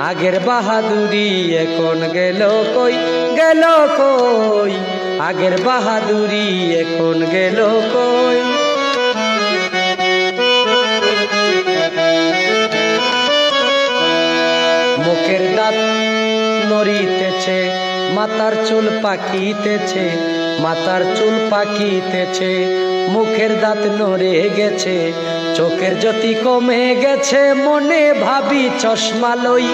আগের বাহাদুরি এখন গেল কই? গেল কই? আগের বাহাদুরি এখন গেল কই? মুখের দাঁত নড়িতেছে মাথার চুল পাকিতেছে মাথার চুল পাকিতেছে মুখের দাঁত নড়ে গেছে, চোখের জ্যোতি কমে গেছে, মনে ভাবি চশমা লই।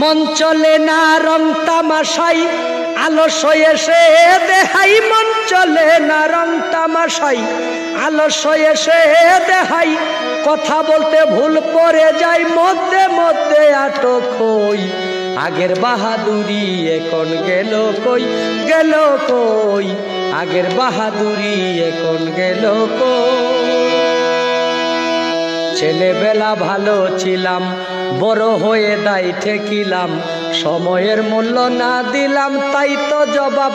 মন চলে না, রং তামাশাই আলস্য এসে দেহাই। মন চলে না, রং তামাশাই আলস্য এসে দেহাই। কথা বলতে ভুল পড়ে যাই, মধ্যে মধ্যে আটক হই। আগের বাহাদুরি এখন গেল কই গেল কই? আগের বাহাদুরি এখন গেল কো ছেলেবেলা ভালো ছিলাম, বড় হয়ে দায় ঠেকিলাম, সময়ের মূল্য না দিলাম, তাই তো জবাব